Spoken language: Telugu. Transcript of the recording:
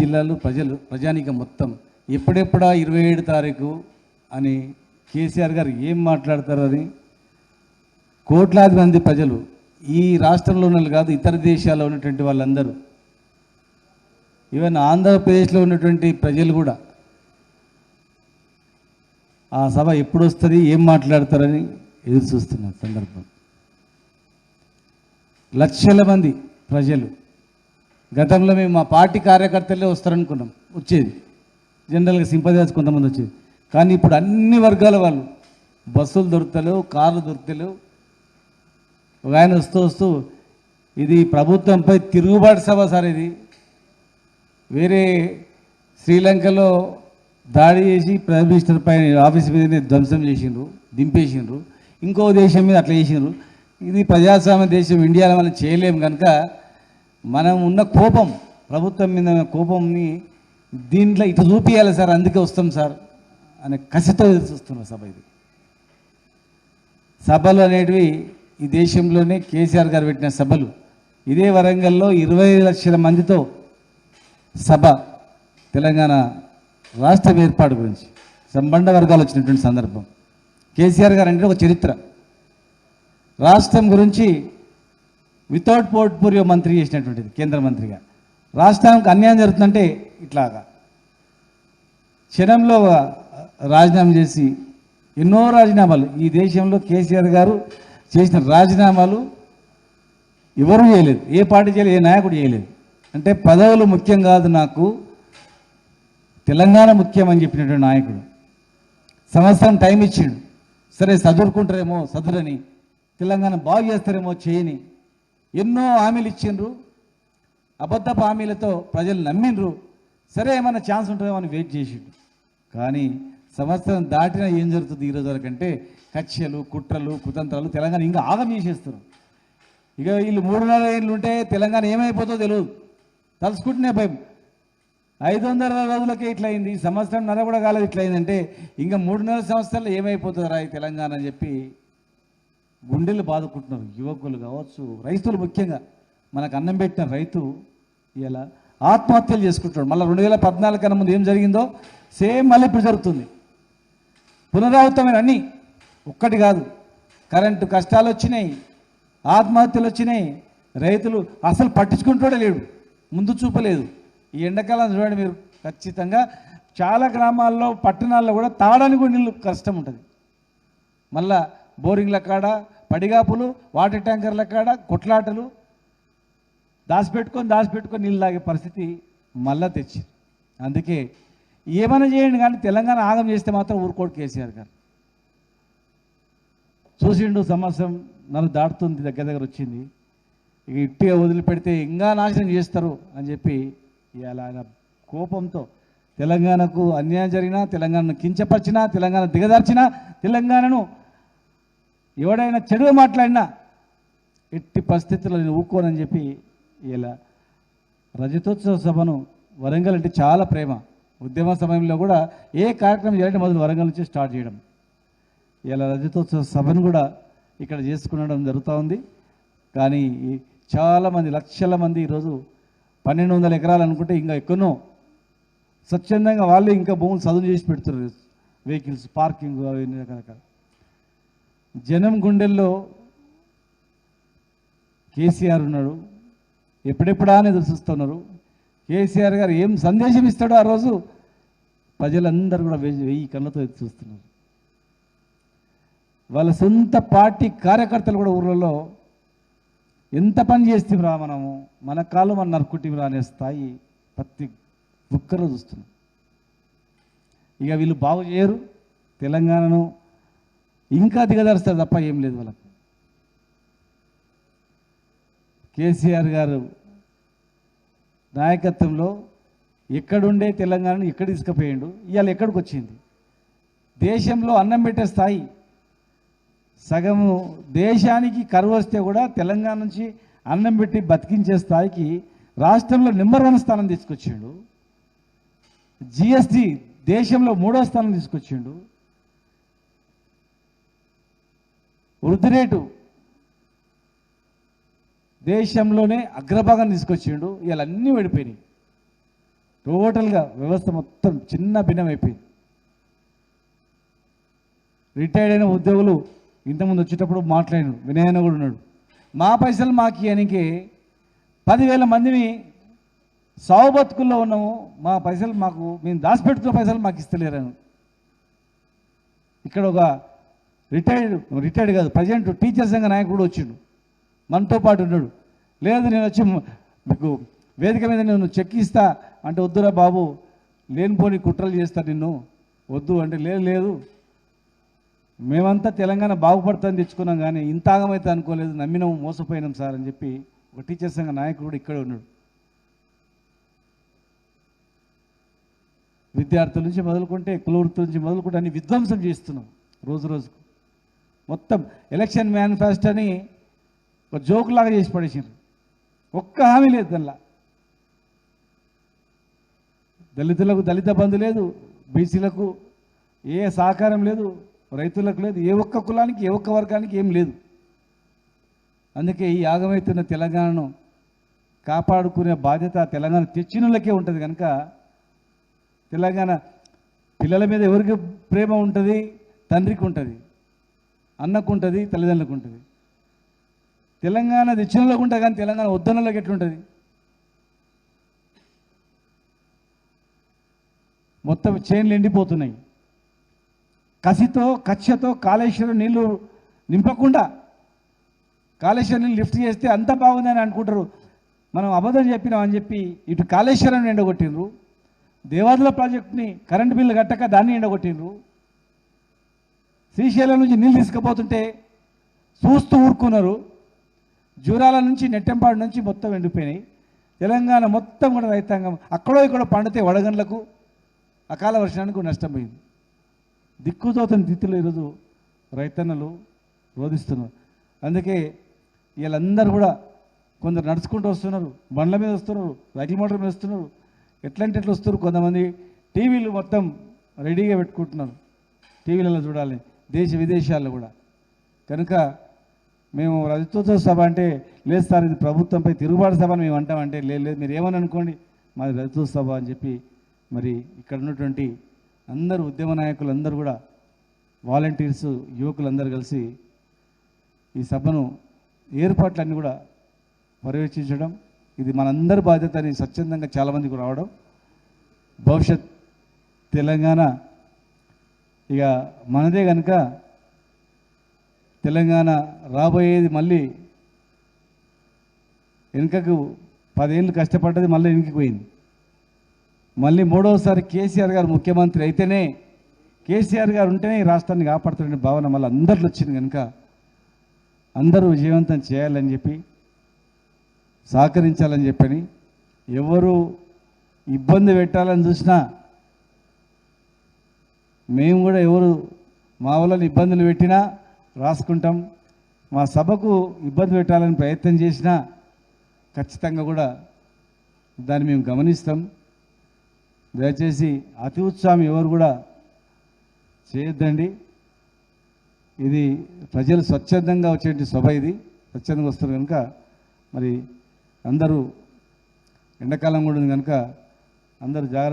జిల్లాలు ప్రజలు ప్రజానికం మొత్తం ఎప్పుడెప్పుడా ఇరవై ఏడు తారీఖు అని కేసీఆర్ గారు ఏం మాట్లాడతారు అని కోట్లాది మంది ప్రజలు ఈ రాష్ట్రంలో ఉన్న వాళ్ళు కాదు ఇతర దేశాల్లో ఉన్నటువంటి వాళ్ళందరూ ఈవెన్ ఆంధ్రప్రదేశ్లో ఉన్నటువంటి ప్రజలు కూడా ఆ సభ ఎప్పుడు వస్తుంది ఏం మాట్లాడతారని ఎదురు చూస్తున్న సందర్భం. లక్షల మంది ప్రజలు గతంలో మేము మా పార్టీ కార్యకర్తలే వస్తారనుకున్నాం వచ్చేది. జనరల్గా సింపదైజ్ కొంతమంది వచ్చేది. కానీ ఇప్పుడు అన్ని వర్గాల వాళ్ళు బస్సులు దొరుకుతలేవు కార్లు దొరుకుతలేవు. ఒక ఆయన వస్తూ వస్తూ ఇది ప్రభుత్వంపై తిరుగుబాటు సభ సార్ ఇది. వేరే శ్రీలంకలో దాడి చేసి ప్రైమ్ మినిస్టర్ పైన ఆఫీస్ మీదనే ధ్వంసం చేసిండ్రు దింపేసిండ్రు. ఇంకో దేశం మీద అట్లా చేసిండ్రు. ఇది ప్రజాస్వామ్య దేశం ఇండియాలో మనం చేయలేము కనుక మనం ఉన్న కోపం ప్రభుత్వం మీద ఉన్న కోపంని దీంట్లో ఇటు చూపియాలి సార్ అందుకే వస్తాం సార్ అనే కసితో చూస్తున్న చూస్తున్నాం సభ ఇది. సభలు అనేటివి ఈ దేశంలోనే కేసీఆర్ గారు పెట్టిన సభలు. ఇదే వరంగల్లో ఇరవై లక్షల మందితో సభ తెలంగాణ రాష్ట్రం ఏర్పాటు గురించి సంబంధ వర్గాలు వచ్చినటువంటి సందర్భం. కేసీఆర్ గారు అంటే ఒక చరిత్ర. రాష్ట్రం గురించి వితౌట్ పోర్ట్ఫోలియో మంత్రి చేసినటువంటిది కేంద్ర మంత్రిగా. రాష్ట్రానికి అన్యాయం జరుగుతుందంటే ఇట్లాగా. క్షణంలో రాజీనామా చేసి ఎన్నో రాజీనామాలు ఈ దేశంలో కేసీఆర్ గారు చేసిన రాజీనామాలు ఎవరు చేయలేదు ఏ పార్టీ చేయలేదు ఏ నాయకుడు చేయలేదు. అంటే పదవులు ముఖ్యం కాదు నాకు తెలంగాణ ముఖ్యం అని చెప్పినటువంటి నాయకుడు. సంవత్సరం టైం ఇచ్చిండు. సరే చదువుకుంటారేమో చదువులని తెలంగాణ బాగు చేస్తారేమో చేయని. ఎన్నో హామీలు ఇచ్చిండ్రు. అబద్ధపు హామీలతో ప్రజలు నమ్మిండ్రు. సరే ఏమైనా ఛాన్స్ ఉంటుందో అని వెయిట్ చేసిండు కానీ సంవత్సరం దాటినా ఏం జరుగుతుంది ఈ రోజు వరకంటే కక్షలు కుట్రలు కుతంత్రాలు తెలంగాణ ఇంకా ఆగం చేసేస్తారు ఇక వీళ్ళు మూడున్నర ఏళ్ళు ఉంటే తెలంగాణ ఏమైపోతుందో తెలియదు తలుసుకుంటూనే భయం. ఐదు వందల రోజులకే ఇట్లా అయింది సంవత్సరం నర కూడా కాలేదు ఇట్లా అయిందంటే ఇంకా మూడున్నర సంవత్సరాలు ఏమైపోతుందిరా ఈ తెలంగాణ అని చెప్పి గుండెలు బాదుకుంటున్నారు. యువకులు కావచ్చు రైతులు ముఖ్యంగా. మనకు అన్నం పెట్టిన రైతు ఇలా ఆత్మహత్యలు చేసుకుంటాడు మళ్ళీ రెండు వేల పద్నాలుగు కన్నా ముందు ఏం జరిగిందో? సేమ్ మళ్ళీ ఇప్పుడు జరుగుతుంది. పునరావృతమైన అన్నీ ఒక్కటి కాదు. కరెంటు కష్టాలు వచ్చినాయి ఆత్మహత్యలు వచ్చినాయి. రైతులు అసలు పట్టించుకుంటాడే లేడు. ముందు చూపలేదు. ఈ ఎండాకాలం చూడండి మీరు. ఖచ్చితంగా చాలా గ్రామాల్లో పట్టణాల్లో కూడా తాగడానికి కూడా నీళ్ళు కష్టం ఉంటుంది. మళ్ళీ బోరింగ్ల కాడ పడిగాపులు వాటర్ ట్యాంకర్ల కాడ కొట్లాటలు. దాచిపెట్టుకొని దాచిపెట్టుకొని నీళ్ళు తాగే పరిస్థితి మళ్ళా తెచ్చింది. అందుకే ఏమైనా చేయండి కానీ తెలంగాణ ఆగం చేస్తే మాత్రం ఊరుకోడు కేసీఆర్ గారు. చూసిండు సంవత్సరం నన్ను దాటుతుంది దగ్గర దగ్గర వచ్చింది. ఇక ఇట్టిగా వదిలిపెడితే ఇంకా నాశనం చేస్తారు అని చెప్పి ఇలా ఆయన కోపంతో తెలంగాణకు అన్యాయం జరిగినా తెలంగాణను కించపరిచినా తెలంగాణ దిగదార్చినా తెలంగాణను ఎవడైనా చెడుగా మాట్లాడినా ఎట్టి పరిస్థితుల్లో నేను ఊక్కోనని చెప్పి ఇలా రజతోత్సవ సభను వరంగల్ అంటే చాలా ప్రేమ. ఉద్యమ సమయంలో కూడా ఏ కార్యక్రమం చేయాలంటే మొదలు వరంగల్ నుంచి స్టార్ట్ చేయడం. ఇలా రజతోత్సవ సభను కూడా ఇక్కడ చేసుకునడం జరుగుతూ ఉంది. కానీ చాలామంది లక్షల మంది ఈరోజు పన్నెండు వందల ఎకరాలు అనుకుంటే ఇంకా ఎక్కువనో స్వచ్ఛందంగా వాళ్ళే ఇంకా భూములు చదువు చేసి పెడుతున్నారు. వెహికల్స్ పార్కింగ్ అవన్నీ రకరకాల. జనం గుండెల్లో కేసీఆర్ ఉన్నాడు. ఎప్పుడెప్పుడా అని ఎదురు చూస్తున్నారు. కేసీఆర్ గారు ఏం సందేశం ఇస్తాడో ఆ రోజు ప్రజలందరూ కూడా వెయ్యి వెయ్యి కళ్ళతో ఎదురు చూస్తున్నారు. వాళ్ళ సొంత పార్టీ కార్యకర్తలు కూడా ఊర్లలో ఎంత పని చేస్తేమిరా మనము? మన కాలు మన నరుకుంటేమిరా అనే స్థాయి ప్రతి ఒక్కరూ చూస్తున్నాం ఇక వీళ్ళు బాగు చేయరు. తెలంగాణను ఇంకా దిగదరుస్తారు తప్ప ఏం లేదు వాళ్ళకు. కేసీఆర్ గారు నాయకత్వంలో ఎక్కడుండే తెలంగాణను ఎక్కడ తీసుకుపోయాడు ఇవాళ ఎక్కడికి వచ్చింది? దేశంలో అన్నం పెట్టే స్థాయి సగము దేశానికి కరువు వస్తే కూడా తెలంగాణ నుంచి అన్నం పెట్టి బతికించే స్థాయికి రాష్ట్రంలో నెంబర్ వన్ స్థానం తీసుకొచ్చిండు. జిఎస్టి దేశంలో మూడో స్థానం తీసుకొచ్చిండు. వృద్ధి రేటు దేశంలోనే అగ్రభాగం తీసుకొచ్చిండు. ఇవాళ అన్నీ పడిపోయినాయి టోటల్గా వ్యవస్థ మొత్తం చిన్న భిన్నం అయిపోయింది రిటైర్డ్ అయిన ఉద్యోగులు ఇంతకుముందు వచ్చేటప్పుడు మాట్లాడినాడు వినయన కూడా ఉన్నాడు. మా పైసలు మాకు అనికి పదివేల మందిని సావు బతుకుల్లో ఉన్నాము. మా పైసలు మాకు మేము దాచిపెడుతున్న పైసలు మాకు ఇస్తలేరని. ఇక్కడ ఒక రిటైర్డ్ రిటైర్డ్ కాదు ప్రజెంట్ టీచర్ సంఘ నాయకుడు వచ్చిండు. మనతో పాటు ఉన్నాడు. లేదు నేను వచ్చి మీకు వేదిక మీద నేను చెక్ ఇస్తా. అంటే వద్దురా బాబు లేనిపోని కుట్రలు చేస్తా నిన్ను. వద్దు అంటే లేదు లేదు. మేమంతా తెలంగాణ బాగుపడుతుందని తెచ్చుకున్నాం కానీ ఇంత ఆగమైతే అనుకోలేదు నమ్మినాం మోసపోయినాం సార్ అని చెప్పి ఒక టీచర్ సంఘ నాయకుడు కూడా ఇక్కడే ఉన్నాడు. విద్యార్థుల నుంచి మొదలుకుంటే కులవృత్తుల నుంచి మొదలుకుంటే అన్ని విధ్వంసం చేస్తున్నాం రోజు రోజుకు. మొత్తం ఎలక్షన్ మేనిఫెస్టోని ఒక జోక్ లాగా చేసి పడేసారు ఒక్క హామీ లేదు దానిలో. దళితులకు దళిత బంధు లేదు బీసీలకు ఏ సహకారం లేదు రైతులకు లేదు ఏ ఒక్క కులానికి ఏ ఒక్క వర్గానికి ఏం లేదు. అందుకే ఈ యాగమవుతున్న తెలంగాణను కాపాడుకునే బాధ్యత తెలంగాణ తెచ్చినలకే ఉంటుంది కనుక తెలంగాణ పిల్లల మీద ఎవరికి ప్రేమ ఉంటుంది? తండ్రికి ఉంటుంది. అన్నకు ఉంటుంది తల్లిదండ్రులకు ఉంటుంది. తెలంగాణ తెచ్చినోళ్ళకు ఉంటుంది కానీ తెలంగాణ వద్దనలోకి ఎట్లుంటుంది? మొత్తం చైన్లు ఎండిపోతున్నాయి. కసితో కచ్చతో కాళేశ్వరం నీళ్ళు నింపకుండా కాళేశ్వరం నీళ్ళు లిఫ్ట్ చేస్తే అంత బాగుందని అనుకుంటారు. మనం అబద్ధం చెప్పినాం అని చెప్పి ఇటు కాళేశ్వరం ఎండగొట్టినరు దేవాదుల ప్రాజెక్టుని కరెంటు బిల్లు కట్టక దాన్ని ఎండగొట్టినరు శ్రీశైలం నుంచి నీళ్ళు తీసుకుపోతుంటే చూస్తూ ఊరుకున్నారు. జూరాల నుంచి నెట్టెంపాడు నుంచి మొత్తం ఎండిపోయినాయి. తెలంగాణ మొత్తం కూడా రైతాంగం అక్కడో ఇక్కడ పండితే వడగండ్లకు అకాల వర్షానికి నష్టం దిక్కుతోతని దిత్తులు ఈరోజు రైతన్నలు రోధిస్తున్నారు. అందుకే వీళ్ళందరూ కూడా కొందరు నడుచుకుంటూ వస్తున్నారు బండ్ల మీద వస్తున్నారు రైలు మోటార్ మీద వస్తున్నారు. ఎట్లాంటి ఎట్లా వస్తున్నారు కొంతమంది టీవీలు మొత్తం రెడీగా పెట్టుకుంటున్నారు. టీవీలలో చూడాలి. దేశ విదేశాల్లో కూడా. కనుక మేము రజతోత్సవ సభ అంటే లేదు సార్ ఇది ప్రభుత్వంపై తిరుగుబాటు సభ అని మేము అంటామంటే లేదు లేదు మీరు ఏమని అనుకోండి మాది రజతోత్సవ సభ అని చెప్పి మరి ఇక్కడ ఉన్నటువంటి అందరు ఉద్యమ నాయకులు అందరూ కూడా వాలంటీర్స్ యువకులందరూ కలిసి ఈ సభను ఏర్పాట్లన్నీ కూడా పర్యవేక్షించడం ఇది మనందరి బాధ్యత అని స్వచ్ఛందంగా చాలామందికి రావడం. భవిష్యత్ తెలంగాణ ఇక మనదే కనుక తెలంగాణ రాబోయేది మళ్ళీ వెనుకకు పదేళ్ళు కష్టపడ్డది మళ్ళీ వెనుకపోయింది మళ్ళీ మూడవసారి కేసీఆర్ గారు ముఖ్యమంత్రి అయితేనే కేసీఆర్ గారు ఉంటేనే ఈ రాష్ట్రాన్ని కాపాడుతున్న భావన మళ్ళీ అందరిలో వచ్చింది కనుక అందరూ విజయవంతం చేయాలని చెప్పి సహకరించాలని చెప్పని ఎవరు ఇబ్బంది పెట్టాలని చూసినా మేము కూడా ఎవరు మా వాళ్ళని ఇబ్బందులు పెట్టినా రాసుకుంటాం. మా సభకు ఇబ్బంది పెట్టాలని ప్రయత్నం చేసినా ఖచ్చితంగా కూడా దాన్ని మేము గమనిస్తాం. దయచేసి అతి ఉత్సాహం ఎవరు కూడా చేయొద్దండి. ఇది ప్రజలు స్వచ్ఛందంగా వచ్చేటి సభ ఇది. స్వచ్ఛందంగా వస్తారు కనుక మరి అందరూ ఎండాకాలం కూడా ఉంది కనుక అందరూ జాగ్రత్త